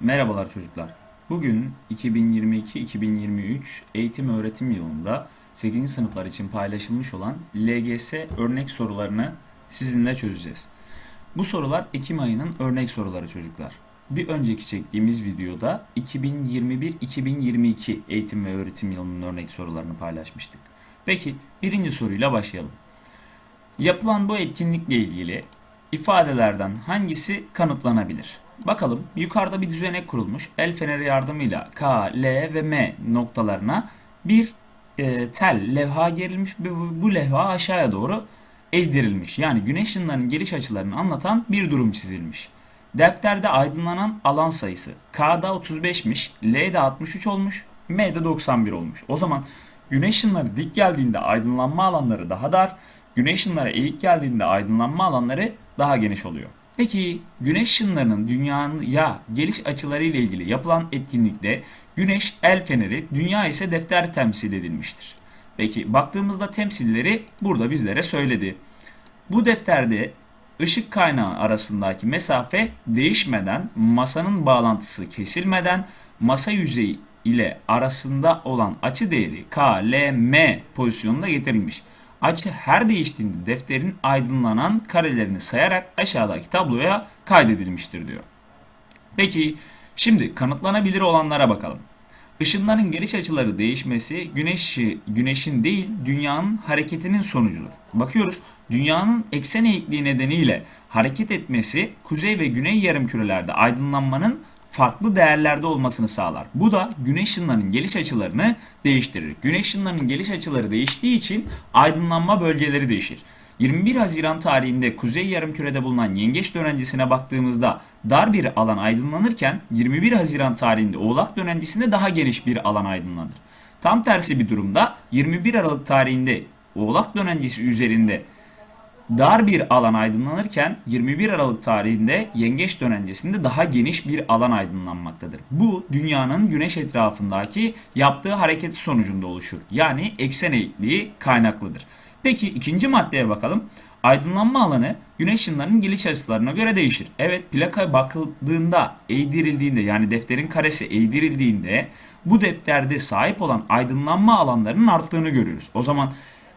Merhabalar çocuklar. Bugün 2022-2023 eğitim öğretim yılında 8. sınıflar için paylaşılmış olan LGS örnek sorularını sizinle çözeceğiz. Bu sorular Ekim ayının örnek soruları çocuklar. Bir önceki çektiğimiz videoda 2021-2022 eğitim ve öğretim yılının örnek sorularını paylaşmıştık. Peki birinci soruyla başlayalım. Yapılan bu etkinlikle ilgili ifadelerden hangisi kanıtlanabilir? Bakalım yukarıda bir düzenek kurulmuş. El feneri yardımıyla K, L ve M noktalarına bir e, tel levha gerilmiş ve bu, levha aşağıya doğru eğdirilmiş. Yani güneş ışınlarının geliş açılarını anlatan bir durum çizilmiş. Defterde aydınlanan alan sayısı K'da 35'miş, L'de 63 olmuş, M'de 91 olmuş. O zaman güneş ışınları dik geldiğinde aydınlanma alanları daha dar, güneş ışınları eğik geldiğinde aydınlanma alanları daha geniş oluyor. Peki güneş ışınlarının dünyaya geliş açıları ile ilgili yapılan etkinlikte güneş el feneri, dünya ise defter temsil edilmiştir. Peki baktığımızda temsilleri burada bizlere söyledi. Bu defterde ışık kaynağı arasındaki mesafe değişmeden, masanın bağlantısı kesilmeden, masa yüzeyi ile arasında olan açı değeri K, L, M pozisyonuna getirilmiş. Açı her değiştiğinde defterin aydınlanan karelerini sayarak aşağıdaki tabloya kaydedilmiştir diyor. Peki şimdi kanıtlanabilir olanlara bakalım. Işınların geliş açıları değişmesi güneşi, güneşin değil dünyanın hareketinin sonucudur. Bakıyoruz dünyanın eksen eğikliği nedeniyle hareket etmesi kuzey ve güney yarımkürelerde aydınlanmanın farklı değerlerde olmasını sağlar. Bu da güneş ışınlarının geliş açılarını değiştirir. Güneş ışınlarının geliş açıları değiştiği için aydınlanma bölgeleri değişir. 21 Haziran tarihinde Kuzey Yarımküre'de bulunan Yengeç dönencesine baktığımızda dar bir alan aydınlanırken 21 Haziran tarihinde Oğlak dönencesinde daha geniş bir alan aydınlanır. Tam tersi bir durumda 21 Aralık tarihinde Oğlak dönencesi üzerinde dar bir alan aydınlanırken 21 Aralık tarihinde Yengeç dönencesinde daha geniş bir alan aydınlanmaktadır. Bu dünyanın güneş etrafındaki yaptığı hareket sonucunda oluşur. Yani eksen eğikliği kaynaklıdır. Peki ikinci maddeye bakalım. Aydınlanma alanı güneş ışınlarının geliş açılarına göre değişir. Evet plaka bakıldığında eğdirildiğinde yani defterin karesi eğdirildiğinde bu defterde sahip olan aydınlanma alanlarının arttığını görüyoruz. O zaman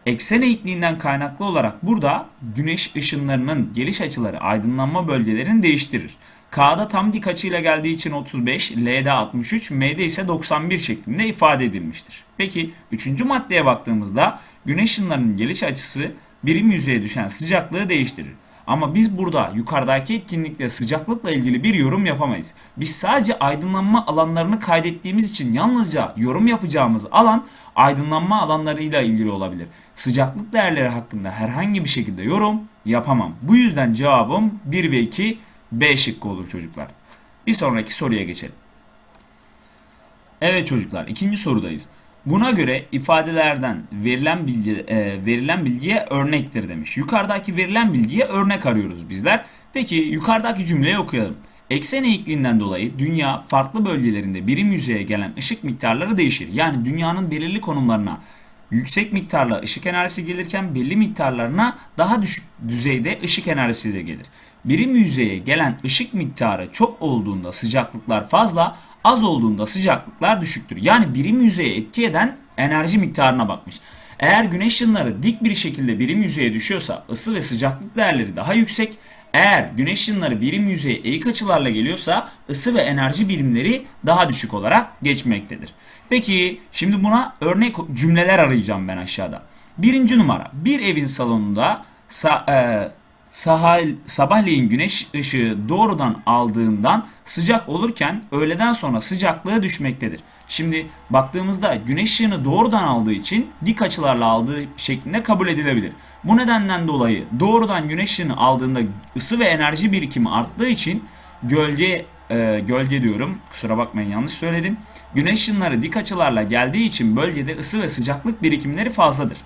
eksen eğikliğinden kaynaklı olarak burada güneş ışınlarının geliş açıları aydınlanma bölgelerini değiştirir. K'da tam dik açıyla geldiği için 35, L'de 63, M'de ise 91 şeklinde ifade edilmiştir. Peki üçüncü maddeye baktığımızda güneş ışınlarının geliş açısı birim yüzeye düşen sıcaklığı değiştirir. Ama biz burada yukarıdaki etkinlikle sıcaklıkla ilgili bir yorum yapamayız. Biz sadece aydınlanma alanlarını kaydettiğimiz için yalnızca yorum yapacağımız alan aydınlanma alanlarıyla ilgili olabilir. Sıcaklık değerleri hakkında herhangi bir şekilde yorum yapamam. Bu yüzden cevabım 1 ve 2 B şıkkı olur çocuklar. Bir sonraki soruya geçelim. Evet çocuklar ikinci sorudayız. Buna göre ifadelerden verilen bilgi e, verilen bilgiye örnektir demiş. Yukarıdaki verilen bilgiye örnek arıyoruz bizler. Peki yukarıdaki cümleyi okuyalım. Eksen eğikliğinden dolayı dünya farklı bölgelerinde birim yüzeye gelen ışık miktarları değişir. Yani dünyanın belirli konumlarına yüksek miktarla ışık enerjisi gelirken belli miktarlarına daha düşük düzeyde ışık enerjisi de gelir. Birim yüzeye gelen ışık miktarı çok olduğunda sıcaklıklar fazla, az olduğunda sıcaklıklar düşüktür. Yani birim yüzeye etki eden enerji miktarına bakmış. Eğer güneş ışınları dik bir şekilde birim yüzeye düşüyorsa ısı ve sıcaklık değerleri daha yüksek. Eğer güneş ışınları birim yüzeye eğik açılarla geliyorsa ısı ve enerji birimleri daha düşük olarak geçmektedir. Peki şimdi buna örnek cümleler arayacağım ben aşağıda. Birinci numara bir evin salonunda sa, e, sahil, sabahleyin güneş ışığı doğrudan aldığından sıcak olurken öğleden sonra sıcaklığı düşmektedir. Şimdi baktığımızda güneş ışığını doğrudan aldığı için dik açılarla aldığı şeklinde kabul edilebilir. Bu nedenden dolayı doğrudan güneş ışığını aldığında ısı ve enerji birikimi arttığı için gölge e, gölge diyorum kusura bakmayın yanlış söyledim. Güneş ışınları dik açılarla geldiği için bölgede ısı ve sıcaklık birikimleri fazladır.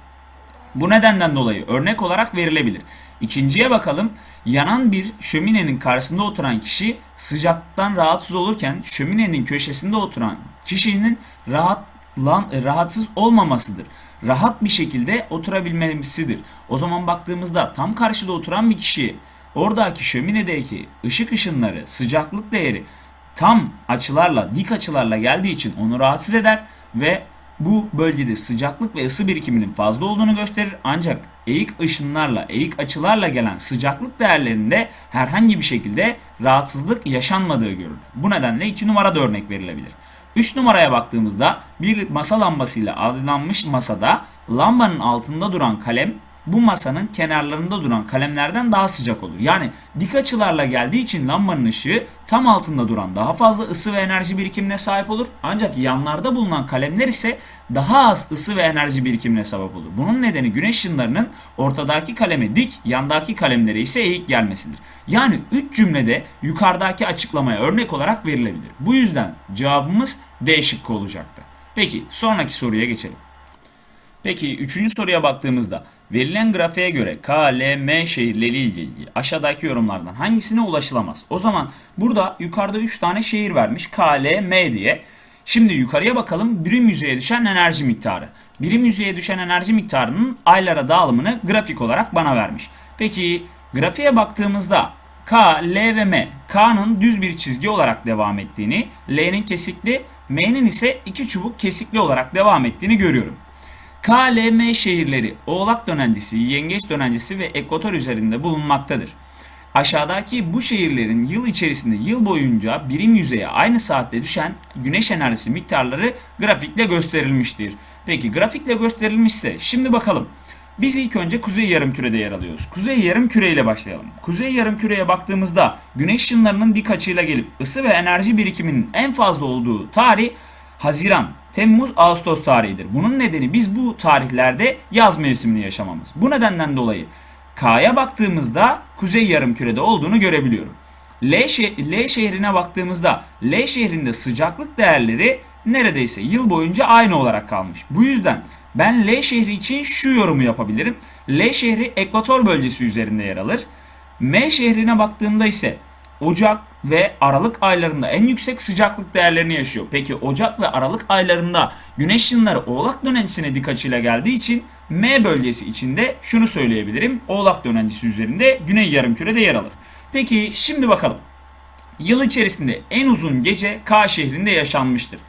Bu nedenden dolayı örnek olarak verilebilir. İkinciye bakalım. Yanan bir şöminenin karşısında oturan kişi sıcaktan rahatsız olurken şöminenin köşesinde oturan kişinin rahat lan, rahatsız olmamasıdır. Rahat bir şekilde oturabilmesidir. O zaman baktığımızda tam karşıda oturan bir kişi oradaki şöminedeki ışık ışınları, sıcaklık değeri tam açılarla, dik açılarla geldiği için onu rahatsız eder ve bu bölgede sıcaklık ve ısı birikiminin fazla olduğunu gösterir ancak eğik ışınlarla, eğik açılarla gelen sıcaklık değerlerinde herhangi bir şekilde rahatsızlık yaşanmadığı görülür. Bu nedenle 2 numara da örnek verilebilir. 3 numaraya baktığımızda bir masa lambasıyla adlanmış masada lambanın altında duran kalem bu masanın kenarlarında duran kalemlerden daha sıcak olur. Yani dik açılarla geldiği için lambanın ışığı tam altında duran daha fazla ısı ve enerji birikimine sahip olur. Ancak yanlarda bulunan kalemler ise daha az ısı ve enerji birikimine sebep olur. Bunun nedeni güneş ışınlarının ortadaki kaleme dik, yandaki kalemlere ise eğik gelmesidir. Yani 3 cümlede yukarıdaki açıklamaya örnek olarak verilebilir. Bu yüzden cevabımız D şıkkı olacaktı. Peki sonraki soruya geçelim. Peki üçüncü soruya baktığımızda verilen grafiğe göre K, L, M şehirleri ile ilgili aşağıdaki yorumlardan hangisine ulaşılamaz? O zaman burada yukarıda 3 tane şehir vermiş K, L, M diye. Şimdi yukarıya bakalım birim yüzeye düşen enerji miktarı. Birim yüzeye düşen enerji miktarının aylara dağılımını grafik olarak bana vermiş. Peki grafiğe baktığımızda K, L ve M. K'nın düz bir çizgi olarak devam ettiğini, L'nin kesikli, M'nin ise iki çubuk kesikli olarak devam ettiğini görüyorum. KLM şehirleri Oğlak dönencesi, Yengeç dönencesi ve Ekvator üzerinde bulunmaktadır. Aşağıdaki bu şehirlerin yıl içerisinde yıl boyunca birim yüzeye aynı saatte düşen güneş enerjisi miktarları grafikle gösterilmiştir. Peki grafikle gösterilmişse şimdi bakalım. Biz ilk önce kuzey yarımkürede yer alıyoruz. Kuzey yarımküre ile başlayalım. Kuzey yarımküreye baktığımızda güneş ışınlarının dik açıyla gelip ısı ve enerji birikiminin en fazla olduğu tarih Haziran, Temmuz, Ağustos tarihidir. Bunun nedeni biz bu tarihlerde yaz mevsimini yaşamamız. Bu nedenden dolayı K'ya baktığımızda kuzey yarımkürede olduğunu görebiliyorum. L, şe- L şehrine baktığımızda L şehrinde sıcaklık değerleri neredeyse yıl boyunca aynı olarak kalmış. Bu yüzden ben L şehri için şu yorumu yapabilirim. L şehri ekvator bölgesi üzerinde yer alır. M şehrine baktığımda ise Ocak ve Aralık aylarında en yüksek sıcaklık değerlerini yaşıyor. Peki Ocak ve Aralık aylarında güneş ışınları Oğlak dönencesine dik açıyla geldiği için M bölgesi içinde şunu söyleyebilirim. Oğlak dönencesi üzerinde Güney Yarımküre'de yer alır. Peki şimdi bakalım. Yıl içerisinde en uzun gece K şehrinde yaşanmıştır.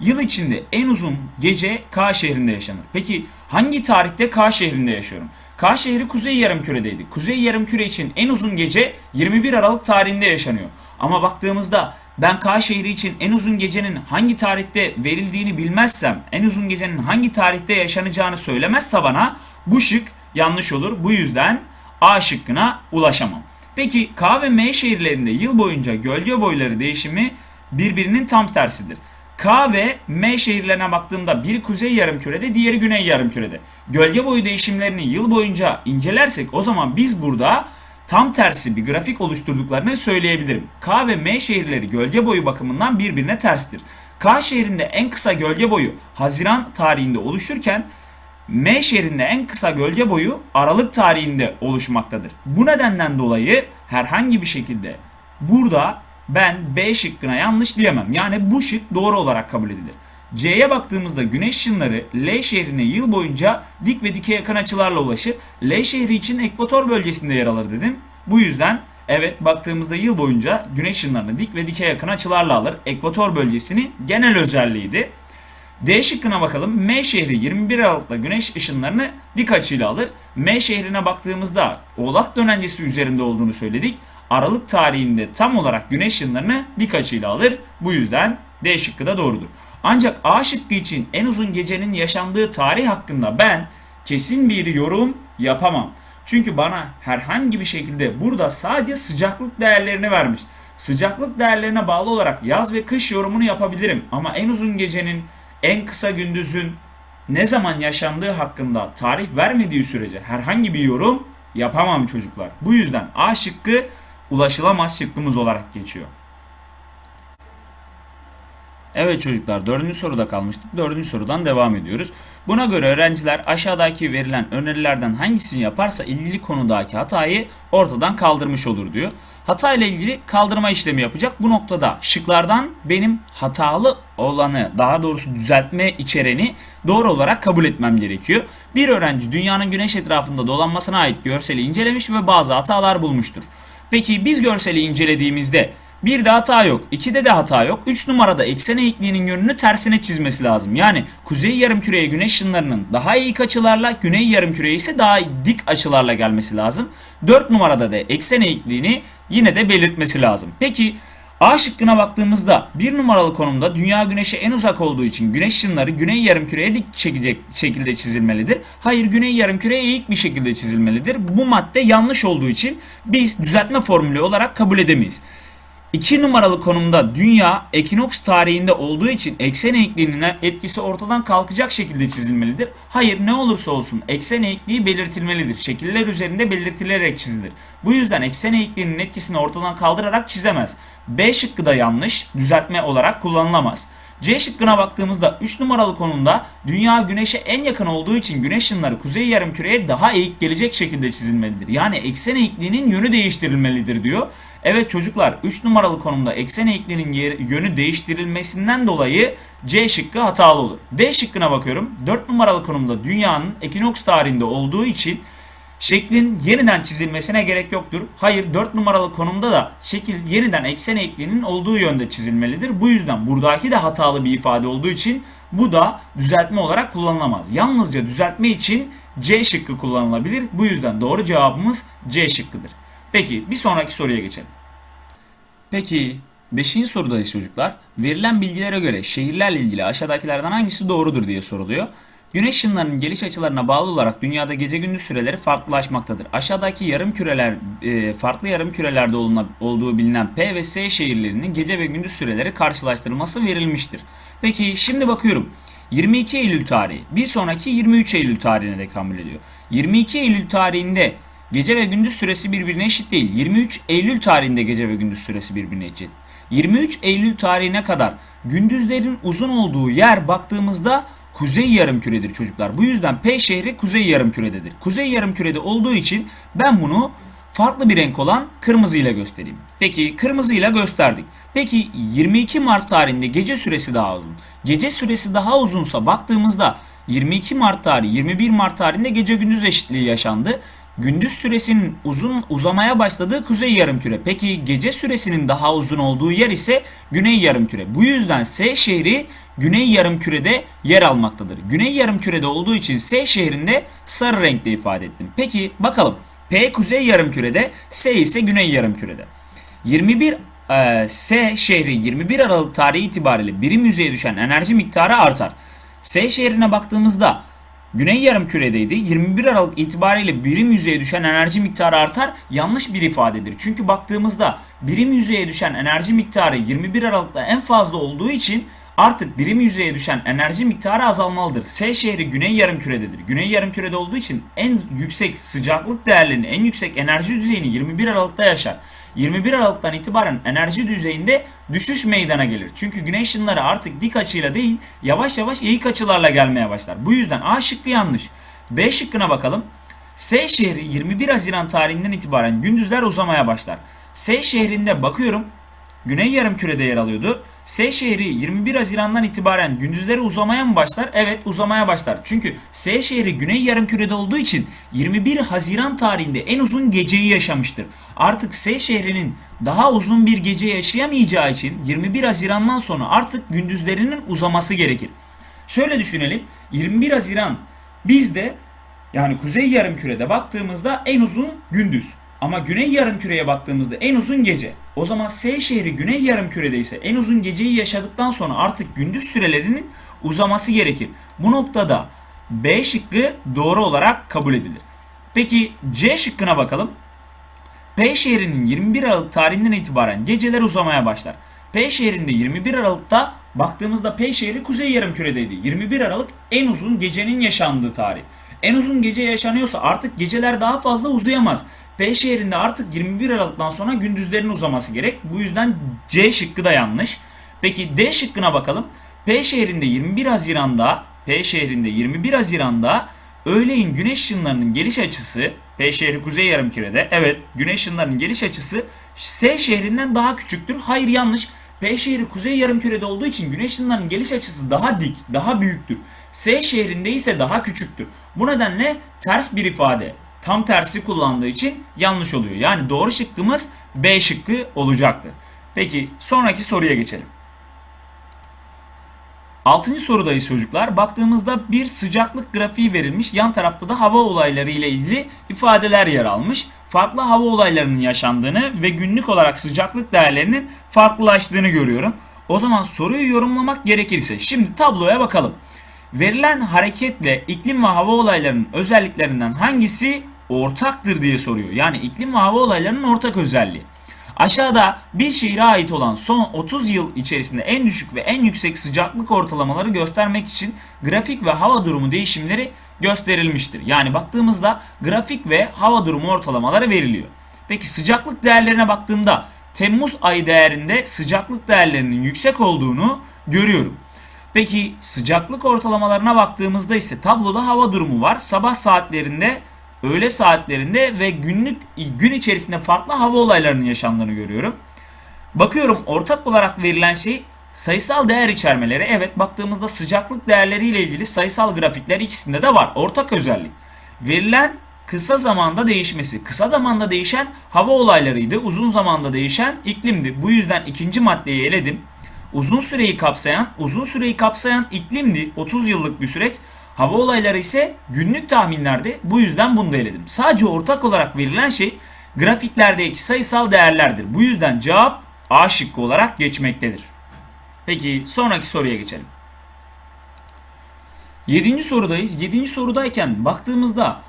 Yıl içinde en uzun gece K şehrinde yaşanır. Peki hangi tarihte K şehrinde yaşıyorum? K şehri Kuzey Yarımküre'deydi. Kuzey Yarımküre için en uzun gece 21 Aralık tarihinde yaşanıyor. Ama baktığımızda ben K şehri için en uzun gecenin hangi tarihte verildiğini bilmezsem, en uzun gecenin hangi tarihte yaşanacağını söylemezse bana bu şık yanlış olur. Bu yüzden A şıkkına ulaşamam. Peki K ve M şehirlerinde yıl boyunca gölge boyları değişimi birbirinin tam tersidir. K ve M şehirlerine baktığımda biri kuzey yarımkürede, diğeri güney yarımkürede. Gölge boyu değişimlerini yıl boyunca incelersek o zaman biz burada tam tersi bir grafik oluşturduklarını söyleyebilirim. K ve M şehirleri gölge boyu bakımından birbirine terstir. K şehrinde en kısa gölge boyu Haziran tarihinde oluşurken M şehrinde en kısa gölge boyu Aralık tarihinde oluşmaktadır. Bu nedenden dolayı herhangi bir şekilde burada ben B şıkkına yanlış diyemem. Yani bu şık doğru olarak kabul edilir. C'ye baktığımızda güneş ışınları L şehrine yıl boyunca dik ve dike yakın açılarla ulaşır. L şehri için ekvator bölgesinde yer alır dedim. Bu yüzden evet baktığımızda yıl boyunca güneş ışınlarını dik ve dike yakın açılarla alır. Ekvator bölgesinin genel özelliğiydi. D şıkkına bakalım. M şehri 21 Aralık'ta güneş ışınlarını dik açıyla alır. M şehrine baktığımızda Oğlak dönencesi üzerinde olduğunu söyledik. Aralık tarihinde tam olarak güneş ışınlarını dik açıyla alır. Bu yüzden D şıkkı da doğrudur. Ancak A şıkkı için en uzun gecenin yaşandığı tarih hakkında ben kesin bir yorum yapamam. Çünkü bana herhangi bir şekilde burada sadece sıcaklık değerlerini vermiş. Sıcaklık değerlerine bağlı olarak yaz ve kış yorumunu yapabilirim. Ama en uzun gecenin, en kısa gündüzün ne zaman yaşandığı hakkında tarih vermediği sürece herhangi bir yorum yapamam çocuklar. Bu yüzden A şıkkı ulaşılamaz şıkkımız olarak geçiyor. Evet çocuklar dördüncü soruda kalmıştık. Dördüncü sorudan devam ediyoruz. Buna göre öğrenciler aşağıdaki verilen önerilerden hangisini yaparsa ilgili konudaki hatayı ortadan kaldırmış olur diyor. Hata ile ilgili kaldırma işlemi yapacak. Bu noktada şıklardan benim hatalı olanı daha doğrusu düzeltme içereni doğru olarak kabul etmem gerekiyor. Bir öğrenci dünyanın güneş etrafında dolanmasına ait görseli incelemiş ve bazı hatalar bulmuştur. Peki biz görseli incelediğimizde Bir de hata yok. 2'de de hata yok. 3 numarada eksen eğikliğinin yönünü tersine çizmesi lazım. Yani kuzey yarımküreye güneş ışınlarının daha eğik açılarla, güney yarımküreye ise daha dik açılarla gelmesi lazım. 4 numarada da eksen eğikliğini yine de belirtmesi lazım. Peki A şıkkına baktığımızda bir numaralı konumda dünya güneşe en uzak olduğu için güneş ışınları güney yarımküreye dik çekecek şekilde çizilmelidir. Hayır güney yarımküreye eğik bir şekilde çizilmelidir. Bu madde yanlış olduğu için biz düzeltme formülü olarak kabul edemeyiz. 2 numaralı konumda dünya ekinoks tarihinde olduğu için eksen eğikliğinin etkisi ortadan kalkacak şekilde çizilmelidir. Hayır ne olursa olsun eksen eğikliği belirtilmelidir. Şekiller üzerinde belirtilerek çizilir. Bu yüzden eksen eğikliğinin etkisini ortadan kaldırarak çizemez. B şıkkı da yanlış, düzeltme olarak kullanılamaz. C şıkkına baktığımızda 3 numaralı konumda dünya güneşe en yakın olduğu için güneş ışınları kuzey yarımküreye daha eğik gelecek şekilde çizilmelidir. Yani eksen eğikliğinin yönü değiştirilmelidir diyor. Evet çocuklar 3 numaralı konumda eksen eğikliğinin yönü değiştirilmesinden dolayı C şıkkı hatalı olur. D şıkkına bakıyorum. 4 numaralı konumda dünyanın ekinoks tarihinde olduğu için şeklin yeniden çizilmesine gerek yoktur. Hayır 4 numaralı konumda da şekil yeniden eksen eğikliğinin olduğu yönde çizilmelidir. Bu yüzden buradaki de hatalı bir ifade olduğu için bu da düzeltme olarak kullanılamaz. Yalnızca düzeltme için C şıkkı kullanılabilir. Bu yüzden doğru cevabımız C şıkkıdır. Peki bir sonraki soruya geçelim. Peki 5. sorudayız çocuklar. Verilen bilgilere göre şehirlerle ilgili aşağıdakilerden hangisi doğrudur diye soruluyor. Güneş ışınlarının geliş açılarına bağlı olarak dünyada gece gündüz süreleri farklılaşmaktadır. Aşağıdaki yarım küreler e, farklı yarım kürelerde olduğu bilinen P ve S şehirlerinin gece ve gündüz süreleri karşılaştırılması verilmiştir. Peki şimdi bakıyorum. 22 Eylül tarihi bir sonraki 23 Eylül tarihine de kabul ediyor. 22 Eylül tarihinde Gece ve gündüz süresi birbirine eşit değil. 23 Eylül tarihinde gece ve gündüz süresi birbirine eşit. 23 Eylül tarihine kadar gündüzlerin uzun olduğu yer baktığımızda kuzey yarımküredir çocuklar. Bu yüzden P şehri kuzey yarımkürededir. Kuzey yarımkürede olduğu için ben bunu farklı bir renk olan kırmızı ile göstereyim. Peki kırmızı ile gösterdik. Peki 22 Mart tarihinde gece süresi daha uzun. Gece süresi daha uzunsa baktığımızda 22 Mart tarihi 21 Mart tarihinde gece gündüz eşitliği yaşandı gündüz süresinin uzun uzamaya başladığı kuzey yarımküre. Peki gece süresinin daha uzun olduğu yer ise güney yarımküre. Bu yüzden S şehri güney yarımkürede yer almaktadır. Güney yarımkürede olduğu için S şehrinde sarı renkle ifade ettim. Peki bakalım P kuzey yarımkürede, S ise güney yarımkürede. 21 e, S şehri 21 Aralık tarihi itibariyle birim yüzeye düşen enerji miktarı artar. S şehrine baktığımızda Güney yarım küredeydi. 21 Aralık itibariyle birim yüzeye düşen enerji miktarı artar. Yanlış bir ifadedir. Çünkü baktığımızda birim yüzeye düşen enerji miktarı 21 Aralık'ta en fazla olduğu için artık birim yüzeye düşen enerji miktarı azalmalıdır. S şehri güney yarım kürededir. Güney yarım kürede olduğu için en yüksek sıcaklık değerlerini, en yüksek enerji düzeyini 21 Aralık'ta yaşar. 21 Aralık'tan itibaren enerji düzeyinde düşüş meydana gelir. Çünkü güneş ışınları artık dik açıyla değil yavaş yavaş eğik açılarla gelmeye başlar. Bu yüzden A şıkkı yanlış. B şıkkına bakalım. S şehri 21 Haziran tarihinden itibaren gündüzler uzamaya başlar. S şehrinde bakıyorum Güney yarımkürede yer alıyordu. S şehri 21 Haziran'dan itibaren gündüzleri uzamaya mı başlar? Evet uzamaya başlar. Çünkü S şehri Güney yarımkürede olduğu için 21 Haziran tarihinde en uzun geceyi yaşamıştır. Artık S şehrinin daha uzun bir gece yaşayamayacağı için 21 Haziran'dan sonra artık gündüzlerinin uzaması gerekir. Şöyle düşünelim. 21 Haziran bizde yani kuzey yarımkürede baktığımızda en uzun gündüz. Ama güney yarımküreye baktığımızda en uzun gece. O zaman S şehri güney yarımkürede ise en uzun geceyi yaşadıktan sonra artık gündüz sürelerinin uzaması gerekir. Bu noktada B şıkkı doğru olarak kabul edilir. Peki C şıkkına bakalım. P şehrinin 21 Aralık tarihinden itibaren geceler uzamaya başlar. P şehrinde 21 Aralık'ta baktığımızda P şehri kuzey yarımküredeydi. 21 Aralık en uzun gecenin yaşandığı tarih. En uzun gece yaşanıyorsa artık geceler daha fazla uzayamaz. P şehrinde artık 21 Aralık'tan sonra gündüzlerin uzaması gerek. Bu yüzden C şıkkı da yanlış. Peki D şıkkına bakalım. P şehrinde 21 Haziran'da P şehrinde 21 Haziran'da öğleyin güneş ışınlarının geliş açısı P şehri kuzey yarımkürede. Evet güneş ışınlarının geliş açısı S şehrinden daha küçüktür. Hayır yanlış. P şehri kuzey yarımkürede olduğu için güneş ışınlarının geliş açısı daha dik, daha büyüktür. S şehrinde ise daha küçüktür. Bu nedenle ters bir ifade tam tersi kullandığı için yanlış oluyor. Yani doğru şıkkımız B şıkkı olacaktı. Peki sonraki soruya geçelim. Altıncı sorudayız çocuklar. Baktığımızda bir sıcaklık grafiği verilmiş. Yan tarafta da hava olayları ile ilgili ifadeler yer almış. Farklı hava olaylarının yaşandığını ve günlük olarak sıcaklık değerlerinin farklılaştığını görüyorum. O zaman soruyu yorumlamak gerekirse şimdi tabloya bakalım. Verilen hareketle iklim ve hava olaylarının özelliklerinden hangisi ortaktır diye soruyor. Yani iklim ve hava olaylarının ortak özelliği. Aşağıda bir şehire ait olan son 30 yıl içerisinde en düşük ve en yüksek sıcaklık ortalamaları göstermek için grafik ve hava durumu değişimleri gösterilmiştir. Yani baktığımızda grafik ve hava durumu ortalamaları veriliyor. Peki sıcaklık değerlerine baktığımda Temmuz ayı değerinde sıcaklık değerlerinin yüksek olduğunu görüyorum. Peki sıcaklık ortalamalarına baktığımızda ise tabloda hava durumu var. Sabah saatlerinde, öğle saatlerinde ve günlük gün içerisinde farklı hava olaylarının yaşandığını görüyorum. Bakıyorum ortak olarak verilen şey sayısal değer içermeleri. Evet baktığımızda sıcaklık değerleriyle ilgili sayısal grafikler ikisinde de var. Ortak özellik. Verilen kısa zamanda değişmesi. Kısa zamanda değişen hava olaylarıydı. Uzun zamanda değişen iklimdi. Bu yüzden ikinci maddeyi eledim. Uzun süreyi kapsayan, uzun süreyi kapsayan iklimdi. 30 yıllık bir süreç. Hava olayları ise günlük tahminlerdi. Bu yüzden bunu da eledim. Sadece ortak olarak verilen şey grafiklerdeki sayısal değerlerdir. Bu yüzden cevap A şıkkı olarak geçmektedir. Peki sonraki soruya geçelim. Yedinci sorudayız. Yedinci sorudayken baktığımızda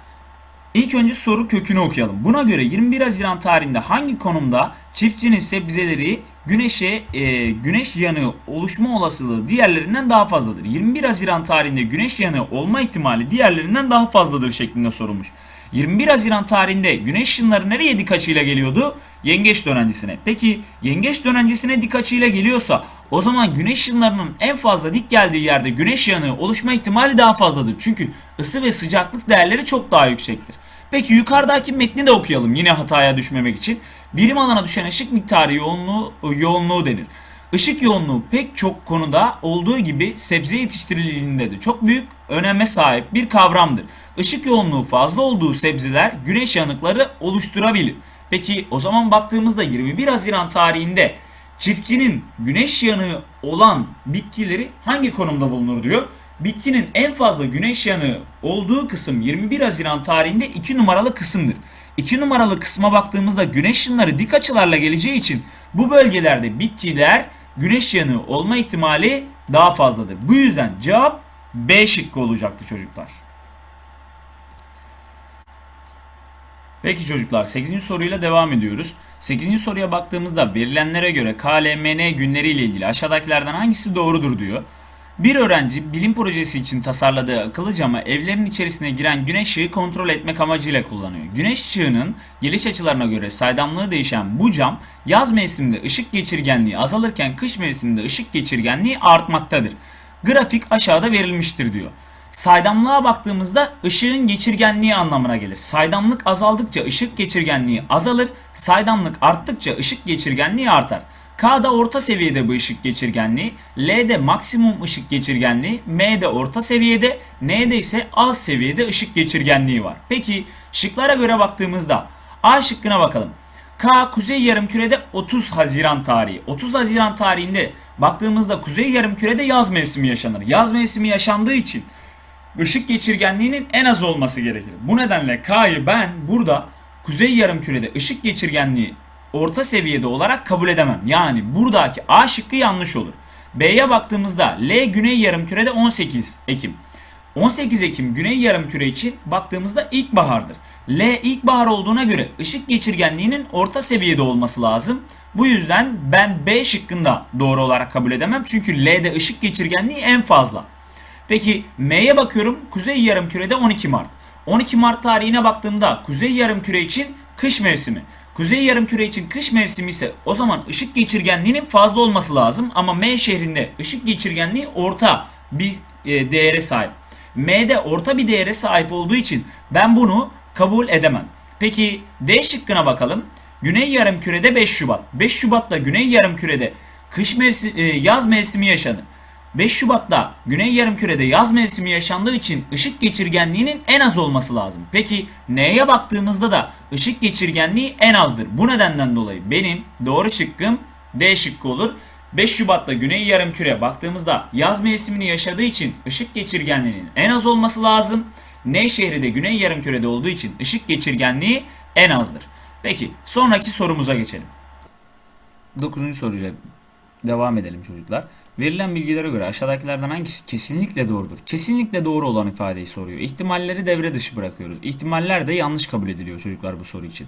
ilk önce soru kökünü okuyalım. Buna göre 21 Haziran tarihinde hangi konumda çiftçinin sebzeleri güneşe e, güneş yanığı oluşma olasılığı diğerlerinden daha fazladır. 21 Haziran tarihinde güneş yanığı olma ihtimali diğerlerinden daha fazladır şeklinde sorulmuş. 21 Haziran tarihinde güneş ışınları nereye dik açıyla geliyordu? Yengeç dönencisine. Peki yengeç dönencisine dik açıyla geliyorsa o zaman güneş ışınlarının en fazla dik geldiği yerde güneş yanığı oluşma ihtimali daha fazladır. Çünkü ısı ve sıcaklık değerleri çok daha yüksektir. Peki yukarıdaki metni de okuyalım yine hataya düşmemek için. Birim alana düşen ışık miktarı yoğunluğu, yoğunluğu denir. Işık yoğunluğu pek çok konuda olduğu gibi sebze yetiştirildiğinde de çok büyük öneme sahip bir kavramdır. Işık yoğunluğu fazla olduğu sebzeler güneş yanıkları oluşturabilir. Peki o zaman baktığımızda 21 Haziran tarihinde çiftçinin güneş yanığı olan bitkileri hangi konumda bulunur diyor. Bitkinin en fazla güneş yanığı olduğu kısım 21 Haziran tarihinde 2 numaralı kısımdır. 2 numaralı kısma baktığımızda güneş ışınları dik açılarla geleceği için bu bölgelerde bitkiler güneş yanığı olma ihtimali daha fazladır. Bu yüzden cevap B şıkkı olacaktı çocuklar. Peki çocuklar 8. soruyla devam ediyoruz. 8. soruya baktığımızda verilenlere göre KLMN günleri ile ilgili aşağıdakilerden hangisi doğrudur diyor. Bir öğrenci bilim projesi için tasarladığı akıllı camı evlerin içerisine giren güneş ışığı kontrol etmek amacıyla kullanıyor. Güneş ışığının geliş açılarına göre saydamlığı değişen bu cam yaz mevsiminde ışık geçirgenliği azalırken kış mevsiminde ışık geçirgenliği artmaktadır. Grafik aşağıda verilmiştir diyor. Saydamlığa baktığımızda ışığın geçirgenliği anlamına gelir. Saydamlık azaldıkça ışık geçirgenliği azalır, saydamlık arttıkça ışık geçirgenliği artar. K'da orta seviyede bu ışık geçirgenliği, L'de maksimum ışık geçirgenliği, M'de orta seviyede, N'de ise az seviyede ışık geçirgenliği var. Peki şıklara göre baktığımızda A şıkkına bakalım. K Kuzey Yarımküre'de 30 Haziran tarihi. 30 Haziran tarihinde baktığımızda Kuzey Yarımküre'de yaz mevsimi yaşanır. Yaz mevsimi yaşandığı için ışık geçirgenliğinin en az olması gerekir. Bu nedenle K'yı ben burada Kuzey Yarımküre'de ışık geçirgenliği orta seviyede olarak kabul edemem. Yani buradaki A şıkkı yanlış olur. B'ye baktığımızda L Güney Yarımküre'de 18 Ekim. 18 Ekim Güney Yarımküre için baktığımızda ilkbahardır. L ilkbahar olduğuna göre ışık geçirgenliğinin orta seviyede olması lazım. Bu yüzden ben B şıkkında doğru olarak kabul edemem. Çünkü L'de ışık geçirgenliği en fazla. Peki M'ye bakıyorum. Kuzey Yarımküre'de 12 Mart. 12 Mart tarihine baktığımda Kuzey Yarımküre için kış mevsimi. Kuzey yarımküre için kış mevsimi ise o zaman ışık geçirgenliğinin fazla olması lazım ama M şehrinde ışık geçirgenliği orta bir e, değere sahip. M'de orta bir değere sahip olduğu için ben bunu kabul edemem. Peki D şıkkına bakalım. Güney yarımkürede 5 Şubat. 5 Şubat'ta Güney yarımkürede kış mevsimi, yaz mevsimi yaşanır. 5 Şubat'ta Güney Yarımküre'de yaz mevsimi yaşandığı için ışık geçirgenliğinin en az olması lazım. Peki N'ye baktığımızda da ışık geçirgenliği en azdır. Bu nedenden dolayı benim doğru şıkkım D şıkkı olur. 5 Şubat'ta Güney Yarımküre baktığımızda yaz mevsimini yaşadığı için ışık geçirgenliğinin en az olması lazım. Nevşehir'i de Güney Yarımküre'de olduğu için ışık geçirgenliği en azdır. Peki sonraki sorumuza geçelim. 9. soruyla devam edelim çocuklar. Verilen bilgilere göre aşağıdakilerden hangisi kesinlikle doğrudur? Kesinlikle doğru olan ifadeyi soruyor. İhtimalleri devre dışı bırakıyoruz. İhtimaller de yanlış kabul ediliyor çocuklar bu soru için.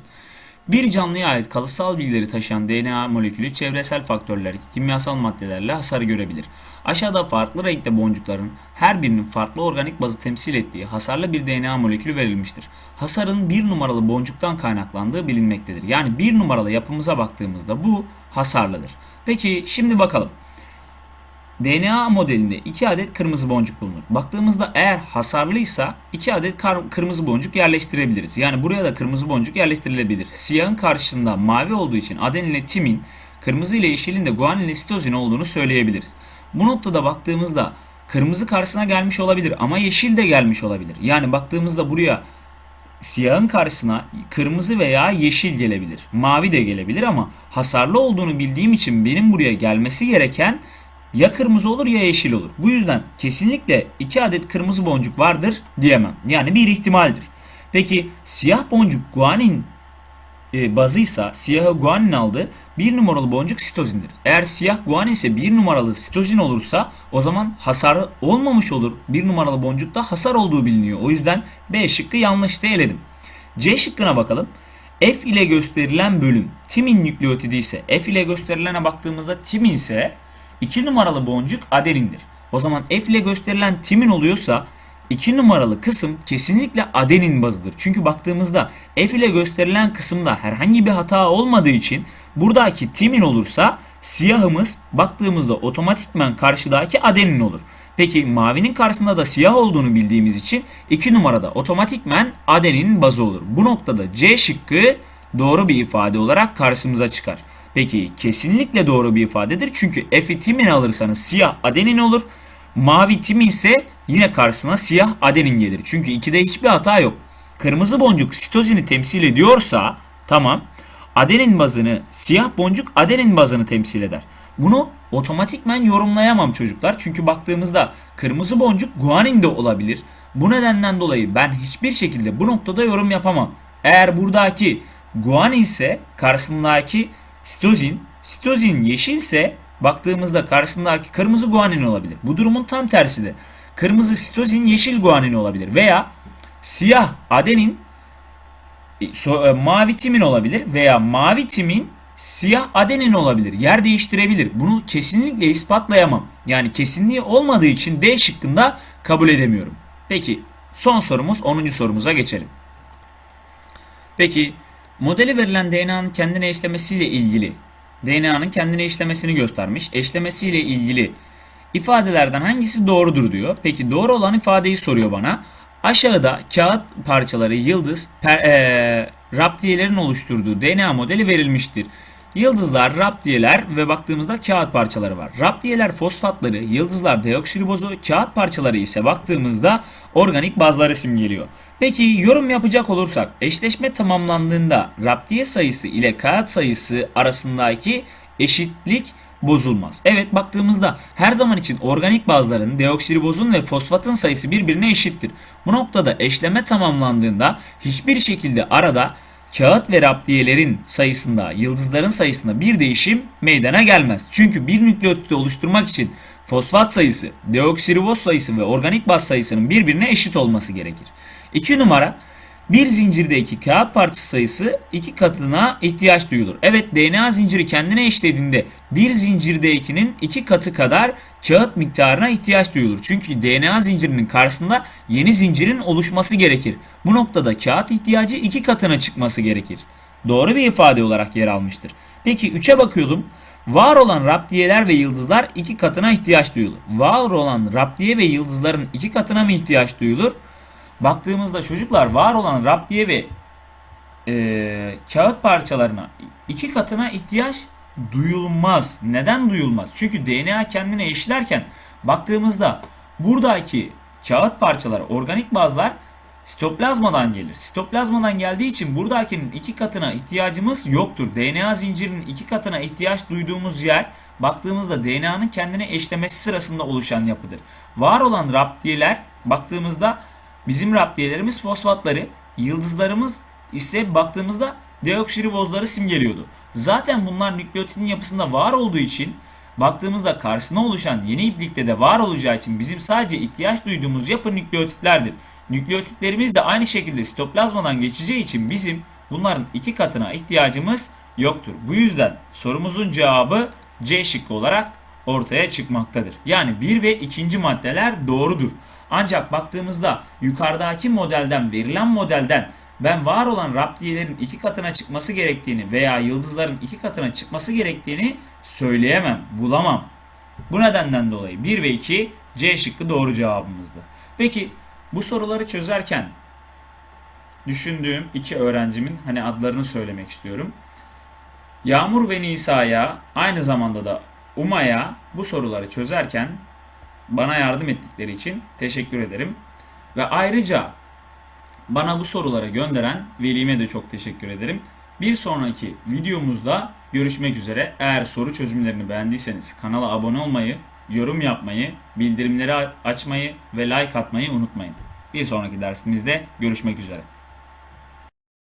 Bir canlıya ait kalıtsal bilgileri taşıyan DNA molekülü çevresel faktörler, kimyasal maddelerle hasarı görebilir. Aşağıda farklı renkte boncukların her birinin farklı organik bazı temsil ettiği hasarlı bir DNA molekülü verilmiştir. Hasarın bir numaralı boncuktan kaynaklandığı bilinmektedir. Yani bir numaralı yapımıza baktığımızda bu hasarlıdır. Peki şimdi bakalım. DNA modelinde 2 adet kırmızı boncuk bulunur. Baktığımızda eğer hasarlıysa 2 adet kırmızı boncuk yerleştirebiliriz. Yani buraya da kırmızı boncuk yerleştirilebilir. Siyahın karşısında mavi olduğu için adenin ile timin, kırmızı ile yeşilin de guanin sitozin olduğunu söyleyebiliriz. Bu noktada baktığımızda kırmızı karşısına gelmiş olabilir ama yeşil de gelmiş olabilir. Yani baktığımızda buraya siyahın karşısına kırmızı veya yeşil gelebilir. Mavi de gelebilir ama hasarlı olduğunu bildiğim için benim buraya gelmesi gereken ya kırmızı olur ya yeşil olur. Bu yüzden kesinlikle 2 adet kırmızı boncuk vardır diyemem. Yani bir ihtimaldir. Peki siyah boncuk guanin e, bazıysa siyahı guanin aldı. Bir numaralı boncuk sitozindir. Eğer siyah guanin ise bir numaralı sitozin olursa o zaman hasarı olmamış olur. Bir numaralı boncukta hasar olduğu biliniyor. O yüzden B şıkkı yanlış eledim. C şıkkına bakalım. F ile gösterilen bölüm timin nükleotidi ise F ile gösterilene baktığımızda timin ise 2 numaralı boncuk adenindir. O zaman F ile gösterilen timin oluyorsa 2 numaralı kısım kesinlikle adenin bazıdır. Çünkü baktığımızda F ile gösterilen kısımda herhangi bir hata olmadığı için buradaki timin olursa siyahımız baktığımızda otomatikmen karşıdaki adenin olur. Peki mavinin karşısında da siyah olduğunu bildiğimiz için 2 numarada otomatikmen adenin bazı olur. Bu noktada C şıkkı doğru bir ifade olarak karşımıza çıkar. Peki kesinlikle doğru bir ifadedir. Çünkü F'i timin alırsanız siyah adenin olur. Mavi timin ise yine karşısına siyah adenin gelir. Çünkü 2'de hiçbir hata yok. Kırmızı boncuk sitozini temsil ediyorsa tamam. Adenin bazını siyah boncuk adenin bazını temsil eder. Bunu otomatikmen yorumlayamam çocuklar. Çünkü baktığımızda kırmızı boncuk guanin de olabilir. Bu nedenden dolayı ben hiçbir şekilde bu noktada yorum yapamam. Eğer buradaki guanin ise karşısındaki sitozin, sitozin yeşilse baktığımızda karşısındaki kırmızı guanin olabilir. Bu durumun tam tersidir. Kırmızı sitozin yeşil guanin olabilir veya siyah adenin e, so- e, mavi timin olabilir veya mavi timin siyah adenin olabilir. Yer değiştirebilir. Bunu kesinlikle ispatlayamam. Yani kesinliği olmadığı için D şıkkında kabul edemiyorum. Peki son sorumuz 10. sorumuza geçelim. Peki modeli verilen DNA'nın kendine eşlemesiyle ilgili DNA'nın kendine eşlemesini göstermiş. Eşlemesiyle ilgili ifadelerden hangisi doğrudur diyor. Peki doğru olan ifadeyi soruyor bana. Aşağıda kağıt parçaları yıldız per, eee, raptiyelerin oluşturduğu DNA modeli verilmiştir. Yıldızlar, raptiyeler ve baktığımızda kağıt parçaları var. Raptiyeler fosfatları, yıldızlar deoksiribozu, kağıt parçaları ise baktığımızda organik bazları simgeliyor. Peki yorum yapacak olursak eşleşme tamamlandığında raptiye sayısı ile kağıt sayısı arasındaki eşitlik bozulmaz. Evet baktığımızda her zaman için organik bazların deoksiribozun ve fosfatın sayısı birbirine eşittir. Bu noktada eşleme tamamlandığında hiçbir şekilde arada kağıt ve raptiyelerin sayısında, yıldızların sayısında bir değişim meydana gelmez. Çünkü bir nükleotidi oluşturmak için fosfat sayısı, deoksiriboz sayısı ve organik baz sayısının birbirine eşit olması gerekir. 2 numara bir zincirdeki kağıt parçası sayısı iki katına ihtiyaç duyulur. Evet DNA zinciri kendine eşlediğinde bir zincirdekinin iki katı kadar kağıt miktarına ihtiyaç duyulur. Çünkü DNA zincirinin karşısında yeni zincirin oluşması gerekir. Bu noktada kağıt ihtiyacı iki katına çıkması gerekir. Doğru bir ifade olarak yer almıştır. Peki 3'e bakıyordum. Var olan raptiyeler ve yıldızlar iki katına ihtiyaç duyulur. Var olan raptiye ve yıldızların iki katına mı ihtiyaç duyulur? Baktığımızda çocuklar var olan raptiye ve e, kağıt parçalarına iki katına ihtiyaç duyulmaz. Neden duyulmaz? Çünkü DNA kendine eşlerken baktığımızda buradaki kağıt parçaları, organik bazlar sitoplazmadan gelir. Sitoplazmadan geldiği için buradakinin iki katına ihtiyacımız yoktur. DNA zincirinin iki katına ihtiyaç duyduğumuz yer baktığımızda DNA'nın kendine eşlemesi sırasında oluşan yapıdır. Var olan raptiyeler baktığımızda bizim raptiyelerimiz fosfatları, yıldızlarımız ise baktığımızda deoksiribozları simgeliyordu. Zaten bunlar nükleotitin yapısında var olduğu için baktığımızda karşısına oluşan yeni iplikte de var olacağı için bizim sadece ihtiyaç duyduğumuz yapı nükleotitlerdir. Nükleotitlerimiz de aynı şekilde sitoplazmadan geçeceği için bizim bunların iki katına ihtiyacımız yoktur. Bu yüzden sorumuzun cevabı C şıkkı olarak ortaya çıkmaktadır. Yani 1 ve 2. maddeler doğrudur. Ancak baktığımızda yukarıdaki modelden verilen modelden ben var olan raptiyelerin iki katına çıkması gerektiğini veya yıldızların iki katına çıkması gerektiğini söyleyemem, bulamam. Bu nedenden dolayı 1 ve 2 C şıkkı doğru cevabımızdı. Peki bu soruları çözerken düşündüğüm iki öğrencimin hani adlarını söylemek istiyorum. Yağmur ve Nisa'ya aynı zamanda da Uma'ya bu soruları çözerken bana yardım ettikleri için teşekkür ederim. Ve ayrıca bana bu soruları gönderen velime de çok teşekkür ederim. Bir sonraki videomuzda görüşmek üzere. Eğer soru çözümlerini beğendiyseniz kanala abone olmayı, yorum yapmayı, bildirimleri açmayı ve like atmayı unutmayın. Bir sonraki dersimizde görüşmek üzere.